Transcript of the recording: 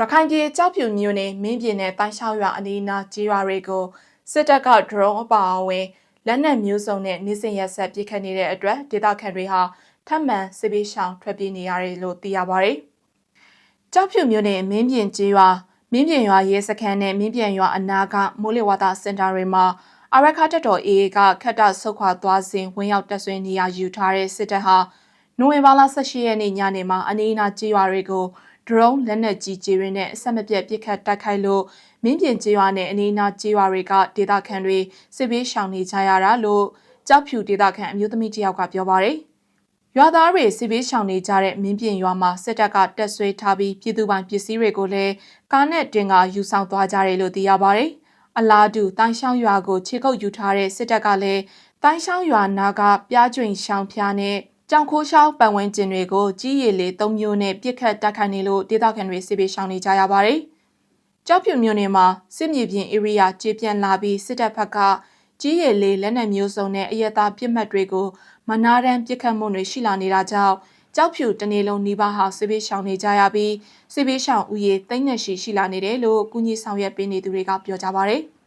ရခိုင်ပြည်ကြောက်ဖြူမြို့နယ်မင်းပြည်နယ်တိုင်းရှောက်ရွာအနီးအနားကျေးရွာတွေကိုစစ်တပ်ကဒရုန်းအပါအဝင်လက်နက်မျိုးစုံနဲ့နေစဉ်ရက်ဆက်ပစ်ခတ်နေတဲ့အတွက်ဒေသခံတွေဟာထပ်မံစစ်ပေးရှောင်ထွက်ပြေးနေရတယ်လို့သိရပါတယ်။ကြောက်ဖြူမြို့နယ်မင်းပြင်ကျေးရွာမင်းပြင်ရွာရဲစခန်းနဲ့မင်းပြင်ရွာအနားကမိုးလေဝသစင်တာတွေမှာအရခါတက်တော် AA ကခတ်တဆုတ်ခွာသွားစဉ်ဝင်ရောက်တပ်ဆွဲနေရယူထားတဲ့စစ်တပ်ဟာနိုဝင်ဘာလ18ရက်နေ့ညနေမှာအနီးအနားကျေးရွာတွေကို ဒရုန်းလက်နက်ကြီးကြီးတွေနဲ့အဆက်မပြတ်ပစ်ခတ်တိုက်ခိုက်လို့မင်းပြင်ကျေးရွာနဲ့အနီးအနားကျေးရွာတွေကဒေသခံတွေစစ်ဘေးရှောင်နေကြရတာလို့ကြောက်ဖြူဒေသခံအမျိုးသမီးတစ်ယောက်ကပြောပါတယ်။ရွာသားတွေစစ်ဘေးရှောင်နေကြတဲ့မင်းပြင်ရွာမှာစစ်တပ်ကတက်ဆွဲထားပြီးပြည်သူပိုင်ပစ္စည်းတွေကိုလည်းကားနဲ့တင်ကယူဆောင်သွားကြတယ်လို့သိရပါတယ်။အလားတူတိုင်းရှောင်းရွာကိုခြေကုပ်ယူထားတဲ့စစ်တပ်ကလည်းတိုင်းရှောင်းရွာနာကပြားကျွင်ရှောင်းဖျားနဲ့ ကြောင်ခိုးရှောင်းပတ်ဝန်းကျင်တွေကိုကြီးရည်လေး၃မျိုးနဲ့ပြစ်ခတ်တိုက်ခိုက်နေလို့ဒေသခံတွေစစ်ပေးရှောင်နေကြရပါတယ်။ကြောက်ဖြူမြို့နယ်မှာစစ်မြေပြင်ဧရိယာကျေပြန့်လာပြီးစစ်တပ်ဘက်ကကြီးရည်လေးလက်နက်မျိုးစုံနဲ့အရက်သားပြစ်မှတ်တွေကိုမနာတမ်းပြစ်ခတ်မှုတွေရှိလာနေတာကြောင့်ကြောက်ဖြူတနေလုံးနီးပါးဟာစစ်ပေးရှောင်နေကြရပြီးစစ်ပေးရှောင်ဦးရေသိန်းနဲ့ရှိရှိလာနေတယ်လို့ကုညီဆောင်ရွက်ပေးနေသူတွေကပြောကြပါဗျ။